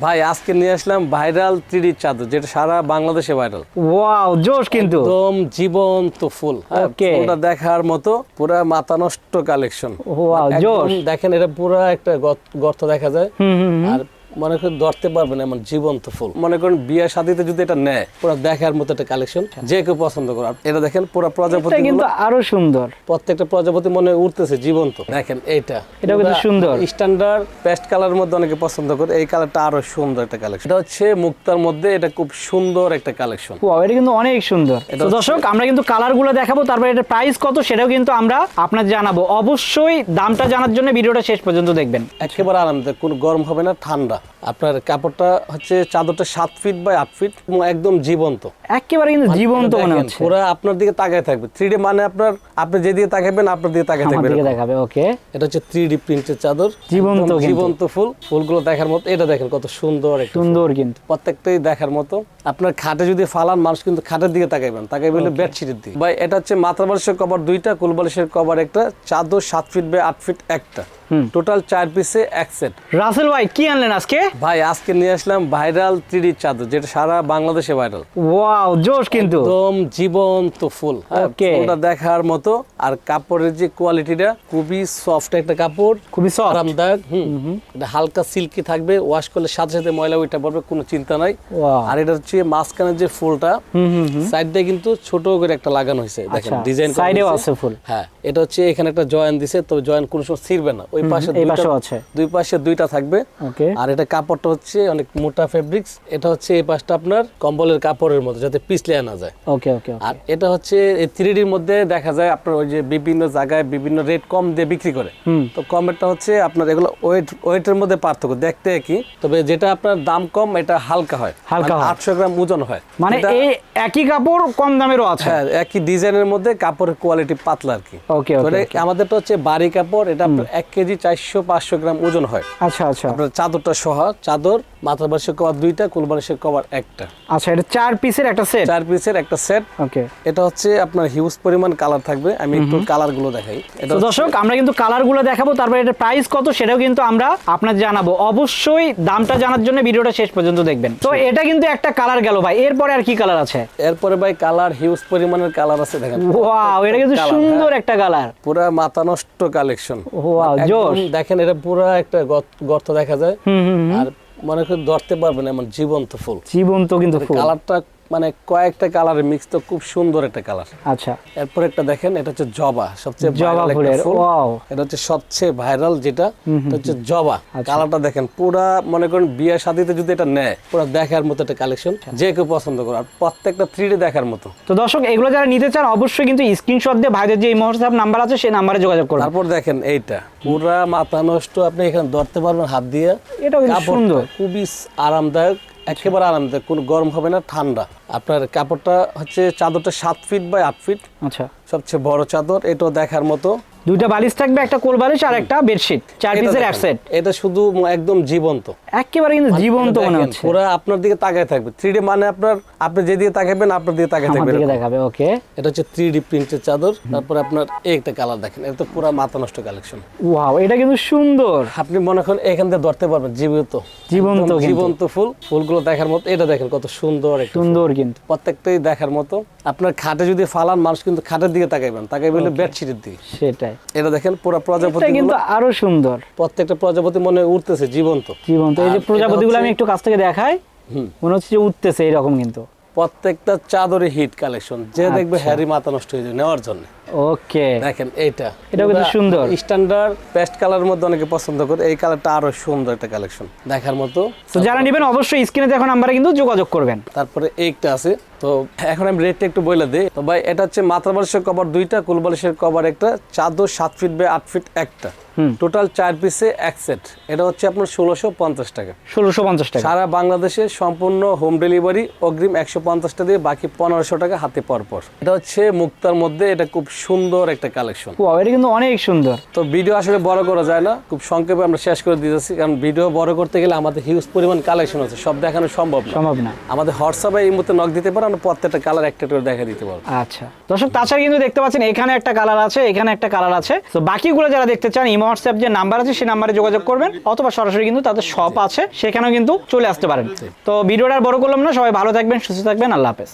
ভাই আজকে নিয়ে আসলাম ভাইরাল থ্রি চাদর যেটা সারা বাংলাদেশে ভাইরাল। ওয়াও জোশ কিন্তু। একদম জীবন্ত ফুল ওকে। ওটা দেখার মতো পুরো মাথা নষ্ট কালেকশন ওয়াও জোশ। দেখেন এটা পুরো একটা গর্ত- দেখা যায়। হুম হুম হুম। আর মনে করেন ধরতে পারবেন এমন জীবন্ত ফুল। মনে করেন বিয়ে শাদিতে যদি এটা নেয় পুরো দেখার মতো একটা কালেকশন যে কেউ পছন্দ করে। এটা দেখেন পুরো প্রজাপতি কিন্তু আরও সুন্দর। প্রত্যেকটা প্রজাপতি মনে উঠতেছে জীবন্ত। দেখেন এইটা। এটা কিন্তু সুন্দর। স্ট্যান্ডার্ড পেস্ট কালারের মধ্যে অনেকে পছন্দ করে। এই কালারটা আরও সুন্দর একটা কালেকশন এটা হচ্ছে মুক্তার মধ্যে এটা খুব সুন্দর একটা কালেকশন ওয়াও এটা কিন্তু অনেক সুন্দর। তো দর্শক আমরা কিন্তু কালারগুলো দেখাবো তারপরে এটা প্রাইস কত সেটাও কিন্তু আমরা আপনাদের জানাব। অবশ্যই দামটা জানার জন্য ভিডিওটা শেষ পর্যন্ত দেখবেন। একেবারে আরামদায়ক কোনো গরম হবে না ঠান্ডা। আপনার কাপড়টা হচ্ছে চাদরটা সাত ফিট বাই আট ফিট একদম জীবন্ত। একেবারে কিন্তু জীবন্ত মনে হচ্ছে। পুরা আপনার দিকে তাকায় থাকবে। থ্রি মানে আপনার আপনি যেদিকে তাকাবেন আপনার দিকে তাকায় থাকবে দেখাবে ওকে। এটা হচ্ছে থ্রি ডি প্রিন্টের চাদর জীবন্ত জীবন্ত ফুল। ফুলগুলো দেখার মতো। এটা দেখেন কত সুন্দর সুন্দর কিন্তু। প্রত্যেকটাই দেখার মতো। আপনার খাটে যদি ফালান মানুষ কিন্তু খাটের দিকে তাকাইবেন। তাকাই বলে বেডশিটের দিকে। ভাই এটা হচ্ছে মাথা বালিশের কভার দুইটা কুল বালিশের কভার একটা চাদর সাত ফিট বাই আট ফিট একটা। টোটাল চার পিসে এক সেট রাসেল ভাই কি আনলেন আজকে? ভাই আজকে নিয়ে আসলাম ভাইরাল থ্রি চাদর যেটা সারা বাংলাদেশে ভাইরাল ওয়াও জোশ কিন্তু। একদম জীবন্ত ফুল। হ্যাঁ, Okay. দেখার মতো। আর কাপড়ের যে কোয়ালিটিটা খুবই সফট একটা কাপড়। খুবই সফট আরামদায়ক হুম। এটা হালকা সিল্কি থাকবে ওয়াশ করলে সাথে সাথে ময়লা ওইটা পড়বে কোনো চিন্তা নাই। ওয়াও। আর এটা হচ্ছে মাঝখানের যে ফুলটা হুম হুম হুম। সাইড দিয়ে কিন্তু ছোট করে একটা লাগানো হয়েছে দেখেন আচ্ছা ডিজাইন সাইডেও আছে ফুল। হ্যাঁ এটা হচ্ছে এখানে একটা জয়েন দিছে তো জয়েন কোনো সময় ছিড়বে না। ওই পাশে এই দুইটা- পাশেও আছে। দুই পাশে দুইটা থাকবে। ওকে। আর এটা কাপড়টা হচ্ছে অনেক মোটা ফেব্রিক্স এটা হচ্ছে এই পাশটা আপনার কম্বলের কাপড়ের মতো যাতে পিছলে না যায়। ওকে ওকে আর এটা হচ্ছে এই মধ্যে দেখা যায় আপনার ওই যে বিভিন্ন জায়গায় বিভিন্ন রেট কম দিয়ে বিক্রি করে। তো কমেরটা হচ্ছে আপনার এগুলো ওয়েট ওয়েটের মধ্যে পার্থক্য দেখতে একই। তবে যেটা আপনার দাম কম এটা হালকা হয়। হালকা আটশো গ্রাম ওজন হয়। মানে এই একই কাপড় কম দামেরও আছে। হ্যাঁ একই ডিজাইনের মধ্যে কাপড়ের কোয়ালিটি পাতলা আর কি। ওকে তো আমাদেরটা হচ্ছে বাড়ি কাপড় এটা এক কেজি চারশো পাঁচশো গ্রাম ওজন হয়। আচ্ছা আচ্ছা। আপনার চাদরটা সহ চাদর মাথার বালিশের কভার দুইটা কুলবালিশের কভার একটা। আচ্ছা এটা চার পিসের একটা সেট চার পিসের একটা সেট ওকে এটা হচ্ছে আপনার হিউজ পরিমাণ কালার থাকবে। আমি একটু কালারগুলো দেখাই। এটা দর্শক আমরা কিন্তু কালারগুলো দেখাবো তারপরে এটা প্রাইস কত সেটাও কিন্তু আমরা আপনাদের জানাব। অবশ্যই দামটা জানার জন্য ভিডিওটা শেষ পর্যন্ত দেখবেন। তো এটা কিন্তু একটা কালার গেল ভাই। এরপরে আর কি কালার আছে? এরপরে ভাই কালার হিউজ পরিমাণের কালার আছে দেখেন। ওয়াও এটা কিন্তু সুন্দর একটা কালার পুরো মাথা নষ্ট কালেকশন ওয়াও দেখেন এটা পুরো একটা গর্ত- গর্ত দেখা যায়। আর মনে করি ধরতে পারবেন এমন জীবন্ত ফুল। জীবন্ত কিন্তু ফুল। কালারটা মানে কয়েকটা কালার মিক্স তো খুব সুন্দর একটা কালার আচ্ছা। এরপর একটা দেখেন এটা হচ্ছে জবা সবচেয়ে জবা ফুলের ওয়াও এটা হচ্ছে সবচেয়ে ভাইরাল যেটা এটা হচ্ছে জবা। আচ্ছা। কালারটা দেখেন পুরা মনে করেন বিয়ে শাদিতে যদি এটা নেয় পুরো দেখার মতো একটা কালেকশন আচ্ছা। যে কেউ পছন্দ করে। আর প্রত্যেকটা থ্রি দেখার মতো। তো দর্শক এগুলো যারা নিতে চান অবশ্যই কিন্তু স্ক্রিনশট দিয়ে ভাইদের যে এই হোয়াটসঅ্যাপ নাম্বার আছে সেই নাম্বারে যোগাযোগ করুন। তারপর দেখেন এইটা পুরা মাথা নষ্ট আপনি এখানে ধরতে পারবেন হাত দিয়ে। এটাও কিন্তু সুন্দর। খুবই আরামদায়ক একেবারে আরামদায়ক কোনো গরম হবে না ঠান্ডা। আপনার কাপড়টা হচ্ছে চাদরটা সাত ফিট বাই আট ফিট আচ্ছা। সবচেয়ে বড় চাদর এটাও দেখার মতো। দুইটা বালিশ থাকবে একটা কোল বালিশ আর একটা বেডশিট চার পিসের এক সেট এটা শুধু একদম জীবন্ত। একেবারে কিন্তু জীবন্ত মনে হচ্ছে। পুরা আপনার দিকে তাকায় থাকবে। থ্রি মানে আপনার আপনি যেদিকে তাকাবেন আপনার দিকে তাকায় থাকবে দিকে দেখাবে ওকে এটা হচ্ছে থ্রি ডি প্রিন্টের চাদর। তারপরে আপনার একটা কালার দেখেন এটা তো পুরা মাথা নষ্ট কালেকশন ওয়াও এটা কিন্তু সুন্দর। আপনি মনে করেন এখান থেকে ধরতে পারবেন জীবিত। জীবন্ত জীবন্ত ফুল। ফুলগুলো দেখার মতো এটা দেখেন কত সুন্দর সুন্দর কিন্তু প্রত্যেকটাই দেখার মতো। আপনার খাটে যদি ফালান মানুষ কিন্তু খাটের দিকে তাকাইবেন তাকাই বলে বেডশিটের দিকে। সেটাই। এটা দেখেন পুরো প্রজাপতি কিন্তু আরও সুন্দর। প্রত্যেকটা প্রজাপতি মনে উঠতেছে জীবন্ত। জীবন্ত। এই যে প্রজাপতিগুলো আমি একটু কাছ থেকে দেখাই হুম। মনে হচ্ছে যে উঠতেছে এরকম কিন্তু। প্রত্যেকটা চাদরে হিট কালেকশন। যে দেখবে আচ্ছা। হ্যারি মাথা নষ্ট হয়ে যাবে নেওয়ার জন্য। ওকে দেখেন এইটা। এটা কিন্তু সুন্দর। স্ট্যান্ডার্ড পেস্ট কালারের মধ্যে অনেকে পছন্দ করে এই কালারটা আরও সুন্দর একটা কালেকশন দেখার মতো। তো যারা নেবেন অবশ্যই স্ক্রিনে দেখো আমরা কিন্তু যোগাযোগ করবেন। তারপরে এইটা আছে। তো এখন আমি রেটটা একটু বলে দিই। তো ভাই এটা হচ্ছে মাথা বালিশের কভার দুইটা কুল বালিশের কভার একটা চাদর সাত ফিট বাই আট ফিট একটা। টোটাল চার পিসে এক সেট এটা হচ্ছে আপনার ষোলোশো পঞ্চাশ টাকা। ষোলোশো পঞ্চাশ টাকা। সারা বাংলাদেশে সম্পূর্ণ হোম ডেলিভারি অগ্রিম একশো পঞ্চাশটা দিয়ে বাকি পনেরোশো টাকা হাতে পর পর। এটা হচ্ছে মুক্তার মধ্যে এটা খুব সুন্দর একটা কালেকশন এটা কিন্তু অনেক সুন্দর। তো ভিডিও আসলে বড় করা যায় না খুব সংক্ষেপে আমরা শেষ করে দিতেছি কারণ ভিডিও বড় করতে গেলে আমাদের হিউজ পরিমাণ কালেকশন আছে সব দেখানো সম্ভব সম্ভব না। আমাদের হোয়াটসঅ্যাপে এই মুহূর্তে নক দিতে পারো আমরা প্রত্যেকটা কালার একটা করে দেখা দিতে পারব আচ্ছা। দর্শক, তাছাড়া কিন্তু দেখতে পাচ্ছেন, এখানে একটা কালার আছে, এখানে একটা কালার আছে। তো বাকিগুলো যারা দেখতে চান ইমো হোয়াটসঅ্যাপ যে নাম্বার আছে, সেই নাম্বারে যোগাযোগ করবেন, অথবা সরাসরি কিন্তু তাদের শপ আছে, সেখানেও কিন্তু চলে আসতে পারেন। তো ভিডিওটা বড় করলাম না, সবাই ভালো থাকবেন, সুস্থ থাকবেন, আল্লাহ হাফেজ।